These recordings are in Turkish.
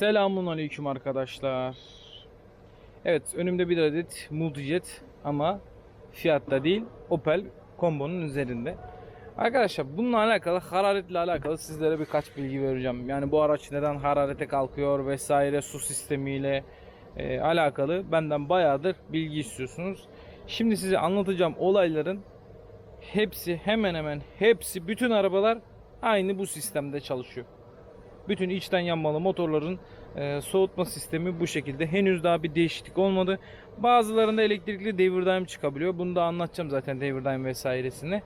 Selamun aleyküm arkadaşlar. Evet önümde bir adet Multijet ama fiyatta değil Opel kombonun üzerinde. Arkadaşlar bununla alakalı hararetle alakalı sizlere birkaç bilgi vereceğim. Yani bu araç neden hararete kalkıyor vesaire su sistemiyle e, alakalı benden bayağıdır bilgi istiyorsunuz. Şimdi size anlatacağım olayların hepsi hemen hemen hepsi bütün arabalar aynı bu sistemde çalışıyor. Bütün içten yanmalı motorların e, soğutma sistemi bu şekilde. Henüz daha bir değişiklik olmadı. Bazılarında elektrikli devir daim çıkabiliyor. Bunu da anlatacağım zaten devir daim vesairesini.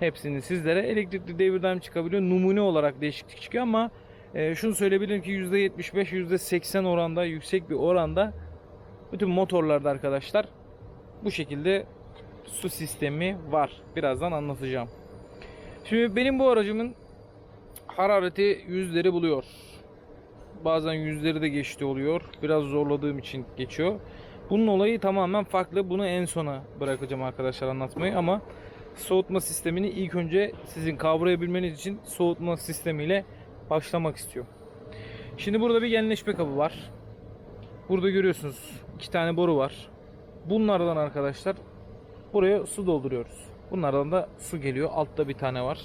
Hepsini sizlere. Elektrikli devir daim çıkabiliyor. Numune olarak değişiklik çıkıyor ama e, şunu söyleyebilirim ki %75 %80 oranda yüksek bir oranda bütün motorlarda arkadaşlar bu şekilde su sistemi var. Birazdan anlatacağım. Şimdi benim bu aracımın harareti yüzleri buluyor. Bazen yüzleri de geçti oluyor. Biraz zorladığım için geçiyor. Bunun olayı tamamen farklı. Bunu en sona bırakacağım arkadaşlar anlatmayı ama soğutma sistemini ilk önce sizin kavrayabilmeniz için soğutma sistemiyle başlamak istiyorum. Şimdi burada bir genleşme kabı var. Burada görüyorsunuz iki tane boru var. Bunlardan arkadaşlar buraya su dolduruyoruz. Bunlardan da su geliyor. Altta bir tane var.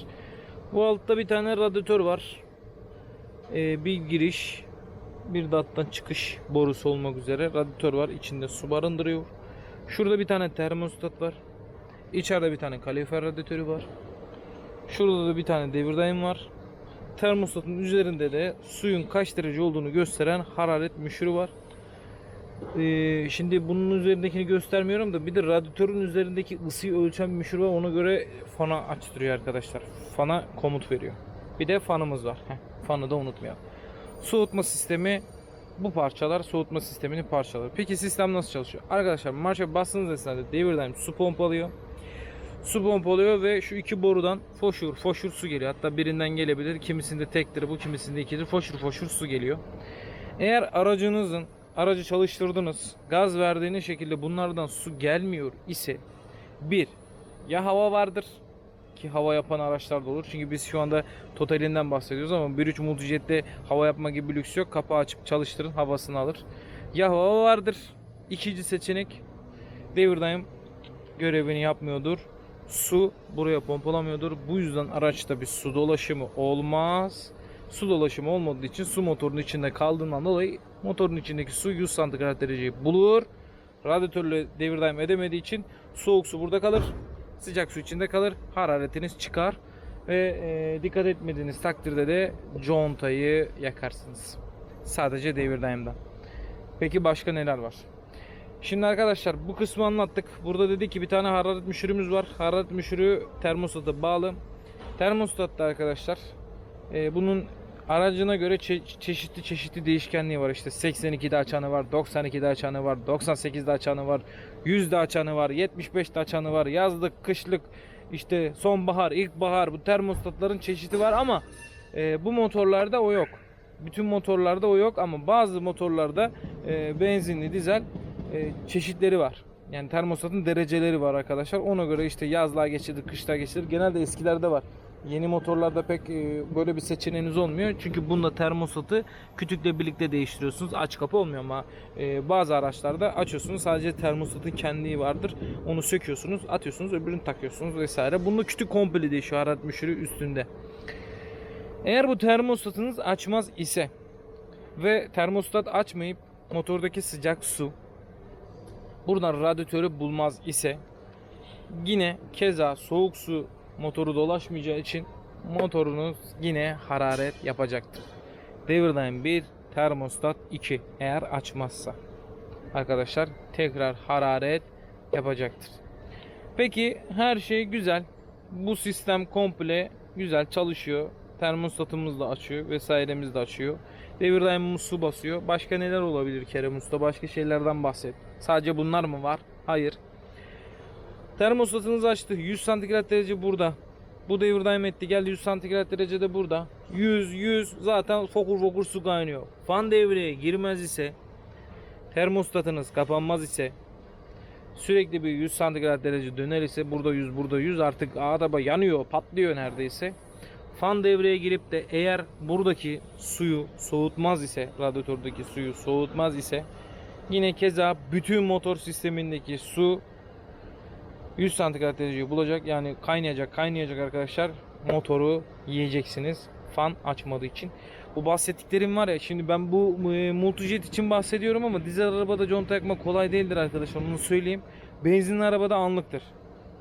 Bu altta bir tane radyatör var. Ee, bir giriş, bir de çıkış borusu olmak üzere radyatör var. İçinde su barındırıyor. Şurada bir tane termostat var. İçeride bir tane kalorifer radyatörü var. Şurada da bir tane devir daim var. Termostatın üzerinde de suyun kaç derece olduğunu gösteren hararet müşürü var. Ee, şimdi bunun üzerindekini göstermiyorum da bir de radyatörün üzerindeki ısıyı ölçen müşür var. Ona göre fana açtırıyor arkadaşlar. Fana komut veriyor. Bir de fanımız var. Heh, fanı da unutmayalım. Soğutma sistemi bu parçalar soğutma sisteminin parçaları. Peki sistem nasıl çalışıyor? Arkadaşlar marşa bastığınız esnada devirden su pompalıyor. Su pompalıyor ve şu iki borudan foşur foşur su geliyor. Hatta birinden gelebilir. Kimisinde tektir bu, kimisinde ikidir. Foşur foşur su geliyor. Eğer aracınızın aracı çalıştırdınız, gaz verdiğiniz şekilde bunlardan su gelmiyor ise bir ya hava vardır ki hava yapan araçlar da olur. Çünkü biz şu anda totalinden bahsediyoruz ama 1.3 Multijet'te hava yapma gibi bir lüks yok. Kapağı açıp çalıştırın havasını alır. Ya hava vardır. İkinci seçenek devir daim görevini yapmıyordur. Su buraya pompalamıyordur. Bu yüzden araçta bir su dolaşımı olmaz. Su dolaşımı olmadığı için su motorunun içinde kaldığından dolayı motorun içindeki su 100 santigrat dereceyi bulur. Radyatörle devir daim edemediği için soğuk su burada kalır. Sıcak su içinde kalır. Hararetiniz çıkar. Ve e, dikkat etmediğiniz takdirde de contayı yakarsınız. Sadece devir daimden. Peki başka neler var? Şimdi arkadaşlar bu kısmı anlattık. Burada dedik ki bir tane hararet müşürümüz var. Hararet müşürü termostata bağlı. Termostatta arkadaşlar e, bunun aracına göre çe- çeşitli çeşitli değişkenliği var. İşte 82'de açanı var, 92'de açanı var, 98'de açanı var, 100'de açanı var, 75'de açanı var. Yazlık, kışlık, işte sonbahar, ilkbahar bu termostatların çeşidi var ama e, bu motorlarda o yok. Bütün motorlarda o yok ama bazı motorlarda e, benzinli, dizel e, çeşitleri var. Yani termostatın dereceleri var arkadaşlar. Ona göre işte yazlığa geçilir, kışlığa geçilir. Genelde eskilerde var. Yeni motorlarda pek e, böyle bir seçeneğiniz olmuyor. Çünkü bunda termostatı kütükle birlikte değiştiriyorsunuz. Aç kapı olmuyor ama e, bazı araçlarda açıyorsunuz. Sadece termostatın kendiliği vardır. Onu söküyorsunuz, atıyorsunuz, öbürünü takıyorsunuz vesaire. Bunda kütük komple değişiyor hararet müşürü üstünde. Eğer bu termostatınız açmaz ise ve termostat açmayıp motordaki sıcak su buradan radyatörü bulmaz ise yine keza soğuk su motoru dolaşmayacağı için motorunuz yine hararet yapacaktır. Devir daim 1, termostat 2 eğer açmazsa. Arkadaşlar tekrar hararet yapacaktır. Peki her şey güzel. Bu sistem komple güzel çalışıyor. Termostatımız da açıyor vesairemiz de açıyor. Devir daimimiz su basıyor. Başka neler olabilir Kerem Usta? Başka şeylerden bahset. Sadece bunlar mı var? Hayır. Termostatınızı açtı. 100 santigrat derece burada. Bu devir etti. Geldi 100 santigrat derecede burada. 100 100 zaten fokur fokur su kaynıyor. Fan devreye girmez ise termostatınız kapanmaz ise sürekli bir 100 santigrat derece döner ise burada 100 burada 100 artık araba yanıyor patlıyor neredeyse. Fan devreye girip de eğer buradaki suyu soğutmaz ise radyatördeki suyu soğutmaz ise yine keza bütün motor sistemindeki su 100 santigrat dereceyi bulacak. Yani kaynayacak kaynayacak arkadaşlar. Motoru yiyeceksiniz. Fan açmadığı için. Bu bahsettiklerim var ya şimdi ben bu e, multijet için bahsediyorum ama dizel arabada conta yakmak kolay değildir arkadaşlar onu söyleyeyim. Benzinli arabada anlıktır.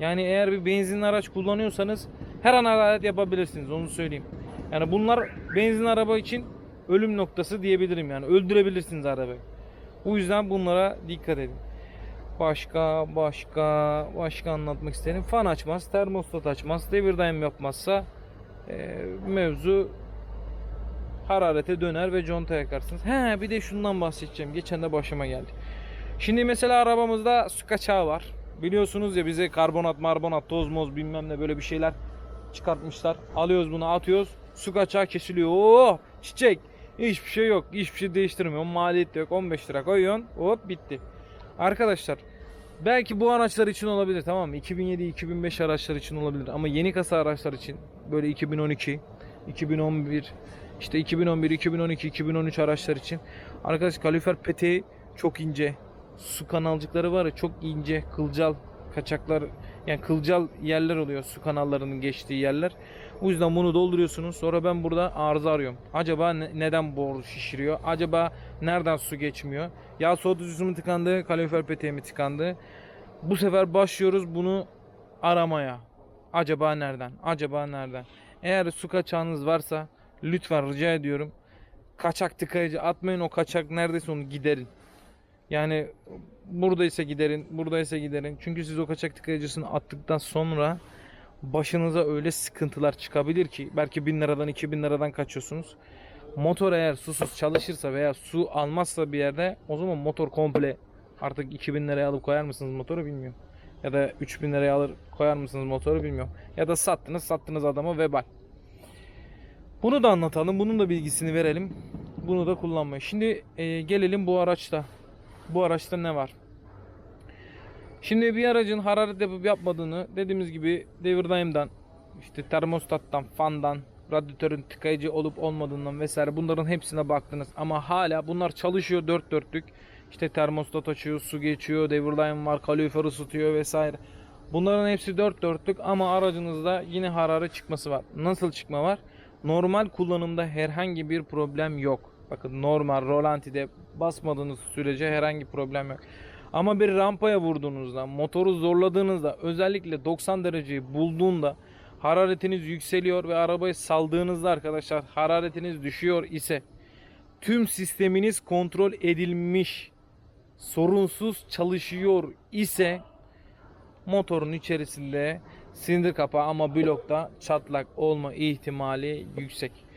Yani eğer bir benzinli araç kullanıyorsanız her an hararet yapabilirsiniz onu söyleyeyim. Yani bunlar benzinli araba için ölüm noktası diyebilirim yani öldürebilirsiniz arabayı. O yüzden bunlara dikkat edin. Başka başka başka anlatmak isterim. Fan açmaz, termostat açmaz, devir daim yapmazsa e, mevzu hararete döner ve conta yakarsınız. He bir de şundan bahsedeceğim. Geçen de başıma geldi. Şimdi mesela arabamızda su kaçağı var. Biliyorsunuz ya bize karbonat, marbonat, toz moz bilmem ne böyle bir şeyler çıkartmışlar. Alıyoruz bunu atıyoruz. Su kaçağı kesiliyor. Oo çiçek. Hiçbir şey yok. Hiçbir şey değiştirmiyor. Maliyet de yok. 15 lira koyuyorsun. Hop bitti. Arkadaşlar belki bu araçlar için olabilir tamam mı? 2007-2005 araçlar için olabilir ama yeni kasa araçlar için böyle 2012, 2011, işte 2011, 2012, 2013 araçlar için arkadaş kalifer peteği çok ince. Su kanalcıkları var ya çok ince, kılcal kaçaklar yani kılcal yerler oluyor su kanallarının geçtiği yerler. O yüzden bunu dolduruyorsunuz. Sonra ben burada arıza arıyorum. Acaba ne- neden boru şişiriyor? Acaba nereden su geçmiyor? Yağ soğutucusu mu tıkandı? Kalorifer peteği mi tıkandı? Bu sefer başlıyoruz bunu aramaya. Acaba nereden? Acaba nereden? Eğer su kaçağınız varsa lütfen rica ediyorum. Kaçak tıkayıcı atmayın o kaçak neredeyse onu giderin. Yani buradaysa giderin, buradaysa giderin. Çünkü siz o kaçak tıkayıcısını attıktan sonra başınıza öyle sıkıntılar çıkabilir ki belki 1000 liradan 2000 liradan kaçıyorsunuz. Motor eğer susuz çalışırsa veya su almazsa bir yerde o zaman motor komple artık 2000 liraya alıp koyar mısınız motoru bilmiyorum. Ya da 3000 liraya alır koyar mısınız motoru bilmiyorum. Ya da sattınız sattınız adama vebal. Bunu da anlatalım. Bunun da bilgisini verelim. Bunu da kullanmayın. Şimdi e, gelelim bu araçta. Bu araçta ne var? Şimdi bir aracın hararet yapıp yapmadığını dediğimiz gibi devir daimden, işte termostattan, fandan, radyatörün tıkayıcı olup olmadığından vesaire bunların hepsine baktınız. Ama hala bunlar çalışıyor dört dörtlük. İşte termostat açıyor, su geçiyor, devir daim var, kalorifer ısıtıyor vesaire. Bunların hepsi dört dörtlük ama aracınızda yine hararet çıkması var. Nasıl çıkma var? Normal kullanımda herhangi bir problem yok. Bakın normal rolantide basmadığınız sürece herhangi problem yok. Ama bir rampaya vurduğunuzda, motoru zorladığınızda, özellikle 90 dereceyi bulduğunda hararetiniz yükseliyor ve arabayı saldığınızda arkadaşlar hararetiniz düşüyor ise tüm sisteminiz kontrol edilmiş, sorunsuz çalışıyor ise motorun içerisinde silindir kapağı ama blokta çatlak olma ihtimali yüksek.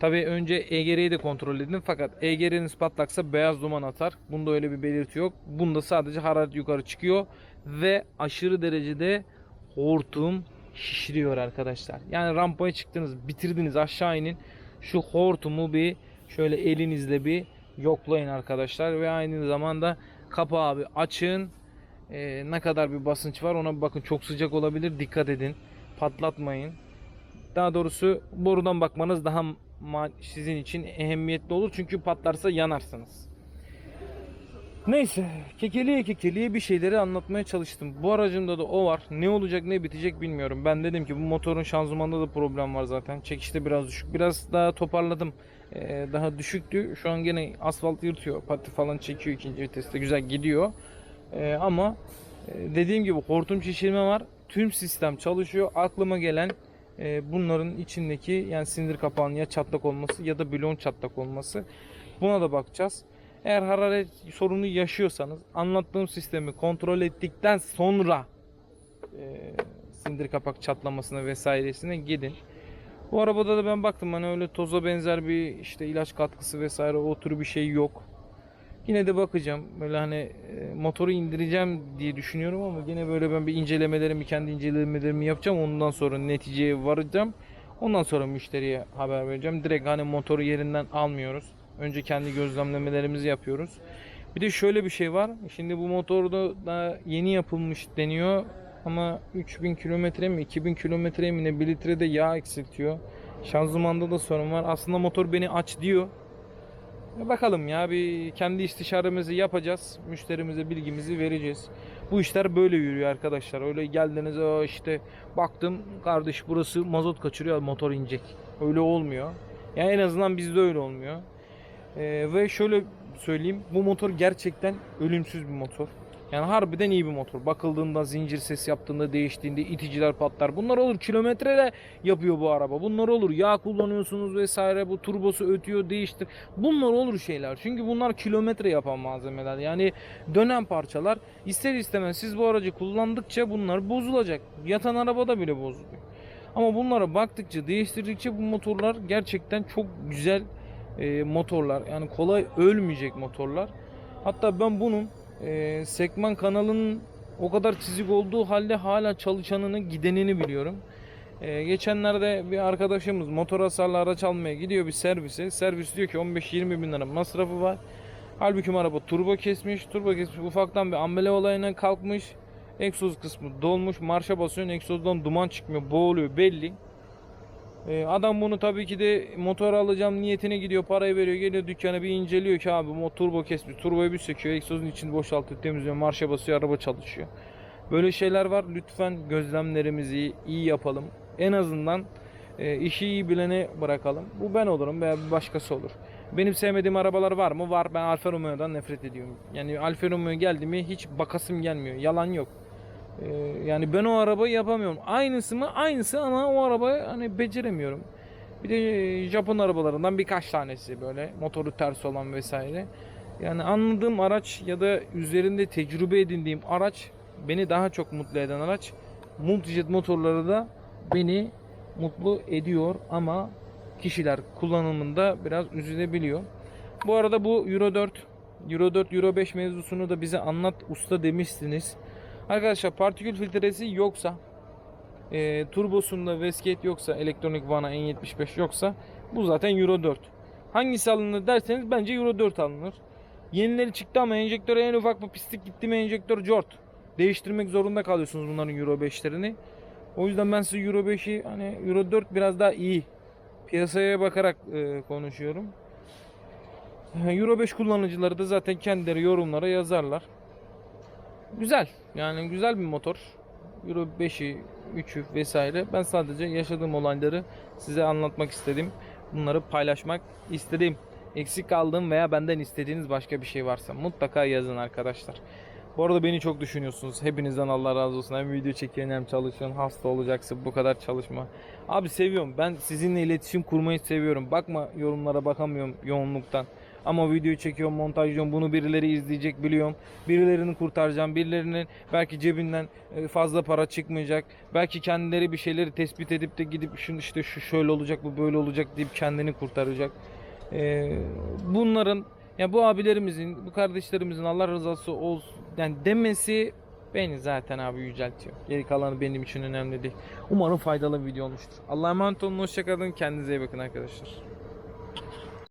Tabii önce EGR'yi de kontrol edin fakat EGR'niz patlaksa beyaz duman atar. Bunda öyle bir belirti yok. Bunda sadece hararet yukarı çıkıyor ve aşırı derecede hortum şişiriyor arkadaşlar. Yani rampaya çıktınız, bitirdiniz, aşağı inin. Şu hortumu bir şöyle elinizle bir yoklayın arkadaşlar ve aynı zamanda kapağı bir açın. Ee, ne kadar bir basınç var ona bir bakın. Çok sıcak olabilir. Dikkat edin. Patlatmayın. Daha doğrusu borudan bakmanız daha sizin için ehemmiyetli olur. Çünkü patlarsa yanarsınız. Neyse kekeliye kekeliye bir şeyleri anlatmaya çalıştım. Bu aracımda da o var. Ne olacak ne bitecek bilmiyorum. Ben dedim ki bu motorun şanzımanında da problem var zaten. Çekişte biraz düşük. Biraz daha toparladım. Ee, daha düşüktü. Şu an gene asfalt yırtıyor. Pati falan çekiyor ikinci viteste. Güzel gidiyor. Ee, ama e, dediğim gibi hortum şişirme var. Tüm sistem çalışıyor. Aklıma gelen e, bunların içindeki yani sindir kapağının ya çatlak olması ya da bloğun çatlak olması. Buna da bakacağız. Eğer hararet sorunu yaşıyorsanız anlattığım sistemi kontrol ettikten sonra e, sindir kapak çatlamasına vesairesine gidin. Bu arabada da ben baktım hani öyle toza benzer bir işte ilaç katkısı vesaire o tür bir şey yok. Yine de bakacağım. Böyle hani e, motoru indireceğim diye düşünüyorum ama yine böyle ben bir incelemelerimi, kendi incelemelerimi yapacağım. Ondan sonra neticeye varacağım. Ondan sonra müşteriye haber vereceğim. Direkt hani motoru yerinden almıyoruz. Önce kendi gözlemlemelerimizi yapıyoruz. Bir de şöyle bir şey var. Şimdi bu motorda da yeni yapılmış deniyor. Ama 3000 kilometre mi 2000 kilometre mi ne 1 litrede yağ eksiltiyor. Şanzımanda da sorun var. Aslında motor beni aç diyor. Ya Bakalım ya bir kendi istişaremizi yapacağız. Müşterimize bilgimizi vereceğiz. Bu işler böyle yürüyor arkadaşlar. Öyle geldiniz "Aa işte baktım kardeş burası mazot kaçırıyor motor inecek. Öyle olmuyor. Yani en azından bizde öyle olmuyor. Ee, ve şöyle söyleyeyim bu motor gerçekten ölümsüz bir motor. Yani harbiden iyi bir motor. Bakıldığında zincir ses yaptığında değiştiğinde iticiler patlar. Bunlar olur. Kilometrede yapıyor bu araba. Bunlar olur. Yağ kullanıyorsunuz vesaire. Bu turbosu ötüyor değiştir. Bunlar olur şeyler. Çünkü bunlar kilometre yapan malzemeler. Yani dönen parçalar. İster istemez siz bu aracı kullandıkça bunlar bozulacak. Yatan arabada bile bozuluyor. Ama bunlara baktıkça değiştirdikçe bu motorlar gerçekten çok güzel e, motorlar. Yani kolay ölmeyecek motorlar. Hatta ben bunun e, Sekman kanalının o kadar çizik olduğu halde hala çalışanını gidenini biliyorum. E, geçenlerde bir arkadaşımız motor hasarlı araç almaya gidiyor bir servise. Servis diyor ki 15-20 bin lira masrafı var. Halbuki araba turbo kesmiş. Turbo kesmiş ufaktan bir ambele olayına kalkmış. Egzoz kısmı dolmuş. Marşa basıyorsun egzozdan duman çıkmıyor. Boğuluyor belli. Ee, adam bunu tabii ki de motor alacağım niyetine gidiyor parayı veriyor geliyor dükkana bir inceliyor ki abi motor turbo kesmiş turboyu bir söküyor egzozun içini boşaltıyor temizliyor marşa basıyor araba çalışıyor. Böyle şeyler var lütfen gözlemlerimizi iyi yapalım en azından e, işi iyi bilene bırakalım bu ben olurum veya bir başkası olur. Benim sevmediğim arabalar var mı? Var. Ben Alfa Romeo'dan nefret ediyorum. Yani Alfa Romeo geldi mi hiç bakasım gelmiyor. Yalan yok. Ee, yani ben o arabayı yapamıyorum. Aynısı mı? Aynısı ama o arabayı hani beceremiyorum. Bir de e, Japon arabalarından birkaç tanesi böyle motoru ters olan vesaire. Yani anladığım araç ya da üzerinde tecrübe edindiğim araç beni daha çok mutlu eden araç. Multijet motorları da beni mutlu ediyor ama kişiler kullanımında biraz üzülebiliyor. Bu arada bu Euro 4, Euro 4, Euro 5 mevzusunu da bize anlat usta demişsiniz. Arkadaşlar partikül filtresi yoksa e, turbosunda Westgate yoksa elektronik vana N75 yoksa bu zaten Euro 4. Hangisi alınır derseniz bence Euro 4 alınır. Yenileri çıktı ama enjektöre en ufak bir pislik gitti mi enjektör cort. Değiştirmek zorunda kalıyorsunuz bunların Euro 5'lerini. O yüzden ben size Euro 5'i hani Euro 4 biraz daha iyi. Piyasaya bakarak e, konuşuyorum. Euro 5 kullanıcıları da zaten kendileri yorumlara yazarlar. Güzel. Yani güzel bir motor. Euro 5'i, 3'ü vesaire. Ben sadece yaşadığım olayları size anlatmak istedim. Bunları paylaşmak istedim. Eksik kaldığım veya benden istediğiniz başka bir şey varsa mutlaka yazın arkadaşlar. Bu arada beni çok düşünüyorsunuz. Hepinizden Allah razı olsun. Hem video çekiyorsun hem çalışıyorsun. Hasta olacaksın bu kadar çalışma. Abi seviyorum. Ben sizinle iletişim kurmayı seviyorum. Bakma yorumlara bakamıyorum yoğunluktan. Ama videoyu çekiyorum, montajlıyorum. Bunu birileri izleyecek biliyorum. Birilerini kurtaracağım. Birilerinin belki cebinden e, fazla para çıkmayacak. Belki kendileri bir şeyleri tespit edip de gidip şunu işte şu şöyle olacak, bu böyle olacak deyip kendini kurtaracak. E, bunların ya bu abilerimizin, bu kardeşlerimizin Allah rızası olsun yani demesi beni zaten abi yüceltiyor. Geri kalanı benim için önemli değil. Umarım faydalı bir video olmuştur. Allah'a emanet olun, hoşçakalın. Kendinize iyi bakın arkadaşlar.